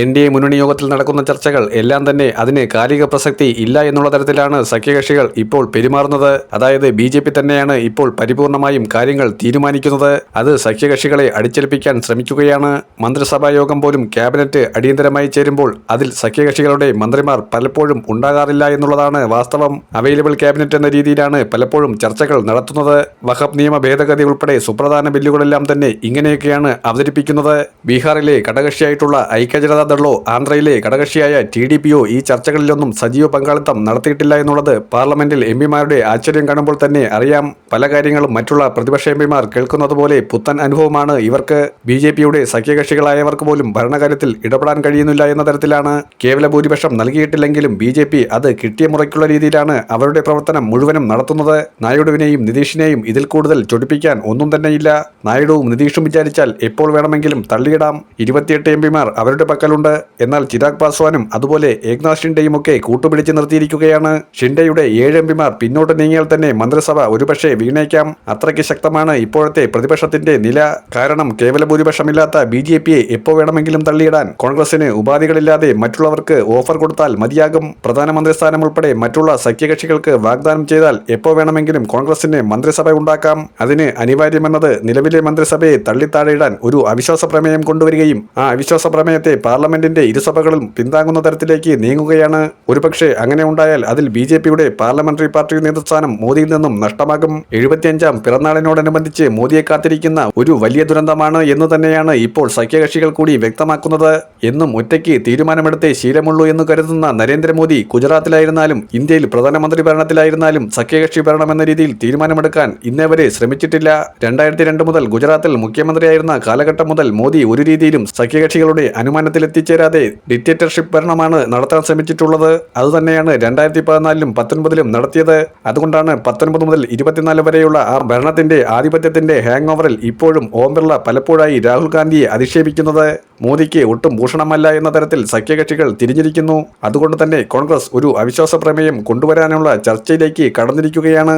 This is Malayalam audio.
എൻ ഡി എ മുന്നണി യോഗത്തിൽ നടക്കുന്ന ചർച്ചകൾ എല്ലാം തന്നെ അതിന് കാലിക പ്രസക്തി ഇല്ല എന്നുള്ള തരത്തിലാണ് സഖ്യകക്ഷികൾ ഇപ്പോൾ പെരുമാറുന്നത്. അതായത് ബി ജെ പി തന്നെയാണ് ഇപ്പോൾ പരിപൂർണമായും കാര്യങ്ങൾ തീരുമാനിക്കുന്നത്. അത് സഖ്യകക്ഷികളെ അടിച്ചേൽപ്പിക്കാൻ ശ്രമിക്കുകയാണ്. മന്ത്രിസഭാ യോഗം പോലും ക്യാബിനറ്റ് അടിയന്തരമായി ചേരുമ്പോൾ അതിൽ സഖ്യകക്ഷികളുടെ മന്ത്രിമാർ പലപ്പോഴും ഉണ്ടാകാറില്ല എന്നുള്ളതാണ് വാസ്തവം. അവൈലബിൾ ക്യാബിനറ്റ് എന്ന രീതിയിലാണ് പലപ്പോഴും ചർച്ചകൾ നടത്തുന്നത്. വഹബ് നിയമ ഭേദഗതി ഉൾപ്പെടെ സുപ്രധാന ബില്ലുകളെല്ലാം തന്നെ ഇങ്ങനെയൊക്കെയാണ് അവതരിപ്പിക്കുന്നത്. ബീഹാറിലെ ഘടകകക്ഷിയായിട്ടുള്ള ഐക്യജനതാ ദളോ ആന്ധ്രയിലെ ഘടകകക്ഷിയായ ടി ഡി പിയോ ഈ ചർച്ചകളിലൊന്നും സജീവ പങ്കാളിത്തം നടത്തിയിട്ടില്ല എന്നുള്ളത് പാർലമെന്റിൽ എം പിമാരുടെ ആശ്ചര്യം കാണുമ്പോൾ തന്നെ അറിയാം. പല കാര്യങ്ങളും മറ്റുള്ള പ്രതിപക്ഷ എം പിമാർ കേൾക്കുന്നത് പോലെ പുത്തൻ അനുഭവമാണ് ഇവർക്ക്. ബി ജെ പിയുടെ സഖ്യകക്ഷികളായവർക്ക് പോലും ഭരണകാര്യത്തിൽ ഇടപെടാൻ കഴിയുന്നില്ല എന്ന തരത്തിലാണ് കേവല ഭൂരിപക്ഷം നൽകിയിട്ടില്ലെങ്കിലും ബി ജെ പി അത് കിട്ടിയ മുറയ്ക്കുള്ള രീതിയിലാണ് അവരുടെ പ്രവർത്തനം മുഴുവനും നടത്തുന്നത്. നായിഡുവിനെയും നിതീഷിനെയും ഇതിൽ കൂടുതൽ ചൊടിപ്പിക്കാൻ ഒന്നും തന്നെയില്ല. നായിഡുവും നിതീഷും വിചാരിച്ചാൽ എപ്പോൾ വേണമെങ്കിലും തള്ളിയിടാം. ഇരുപത്തിയെട്ട് എം പിമാർ അവരുടെ പക്കലുണ്ട് എന്നാൽ ചിരാഗ് പാസ്വാനും അതുപോലെ ഏക്നാഥ് ഷിൻഡെയും ഒക്കെ കൂട്ടുപിടിച്ച് നിർത്തിയിരിക്കുകയാണ്. ഷിൻഡെയുടെ ഏഴ് എം പിമാർ പിന്നോട്ട് നീങ്ങിയാൽ തന്നെ മന്ത്രിസഭ ഒരുപക്ഷെ വീണേക്കാം. അത്രയ്ക്ക് ശക്തമാണ് ഇപ്പോഴത്തെ പ്രതിപക്ഷത്തിന്റെ നില. കാരണം കേവല ഭൂരിപക്ഷമില്ലാത്ത ബി ജെ പിയെ എപ്പോ വേണമെങ്കിലും തള്ളിയിടാൻ കോൺഗ്രസിന് ഉപാധികളില്ലാതെ മറ്റുള്ളവർക്ക് ഓഫർ കൊടുത്താൽ മതിയാകും. പ്രധാനമന്ത്രി സ്ഥാനം ഉൾപ്പെടെ മറ്റുള്ള സഖ്യകക്ഷികൾക്ക് വാഗ്ദാനം ചെയ്താൽ എപ്പോ വേണമെങ്കിലും കോൺഗ്രസിന് മന്ത്രിസഭ ഉണ്ടാക്കാം. അതിന് അനിവാര്യമെന്നത് നിലവിലെ മന്ത്രിസഭയെ തള്ളിത്താഴയിടാൻ ഒരു അവിശ്വാസ പ്രമേയം കൊണ്ടുവരികയും ആ അവിശ്വാസ പ്രമേയത്തെ പാർലമെന്റിന്റെ ഇരുസഭകളും പിന്താങ്ങുന്ന തരത്തിലേക്ക് നീങ്ങുകയാണ്. ഒരുപക്ഷെ അങ്ങനെ ഉണ്ടായാൽ അതിൽ ബി ജെ പിയുടെ പാർലമെന്ററി പാർട്ടി നേതൃസ്ഥാനം മോദിയിൽ നിന്നും നഷ്ടമാകും. എഴുപത്തിയഞ്ചാം പിറന്നാളിനോടനുബന്ധിച്ച് മോദിയെ കാത്തിരിക്കുന്ന ഒരു വലിയ ദുരന്തമാണ് എന്ന് തന്നെയാണ് ഇപ്പോൾ സഖ്യകക്ഷികൾ കൂടി വ്യക്തമാക്കുന്നത്. എന്നും ഒറ്റയ്ക്ക് തീരുമാനമെടുത്തേ ശീലമുള്ളൂ എന്ന് കരുതുന്ന നരേന്ദ്രമോദി ഗുജറാത്തിലായിരുന്നാലും ഇന്ത്യയിൽ പ്രധാനമന്ത്രി ഭരണത്തിലായിരുന്നാലും സഖ്യകക്ഷി ഭരണമെന്ന രീതിയിൽ തീരുമാനമെടുക്കാൻ ഇന്നേവരെ ശ്രമിച്ചിട്ടില്ല. രണ്ടായിരത്തി രണ്ട് മുതൽ ഗുജറാത്തിൽ മുഖ്യമന്ത്രിയായിരുന്ന കാലഘട്ടം മുതൽ മോദി ഒരു രീതിയിലും സഖ്യകക്ഷികളുടെ അനുമാനത്തിൽ എത്തിച്ചേരാതെ ഡിക്റ്റേറ്റർഷിപ്പ് ഭരണമാണ് നടത്താൻ ശ്രമിച്ചിട്ടുള്ളത്. അതുതന്നെയാണ് രണ്ടായിരത്തി പതിനാലിലും പത്തൊൻപതിലും നടത്തിയത്. അതുകൊണ്ടാണ് പത്തൊൻപത് മുതൽ ഇരുപത്തിനാല് വരെയുള്ള ആ ഭരണത്തിന്റെ ആധിപത്യത്തിന്റെ ഹാങ് ഓവറിൽ ഇപ്പോഴും ഓം ബിർള പലപ്പോഴായി രാഹുൽ ഗാന്ധിയെ അധിക്ഷേപിക്കുന്നത്. മോദിക്ക് ഒട്ടും ഭൂഷണമല്ല എന്ന തരത്തിൽ സഖ്യകക്ഷികൾ തിരിഞ്ഞിരിക്കുന്നു. അതുകൊണ്ട് തന്നെ കോൺഗ്രസ് ഒരു അവിശ്വാസ പ്രമേയം കൊണ്ടുവരാനുള്ള ചർച്ചയിലേക്ക് കടന്നിരിക്കുകയാണ്.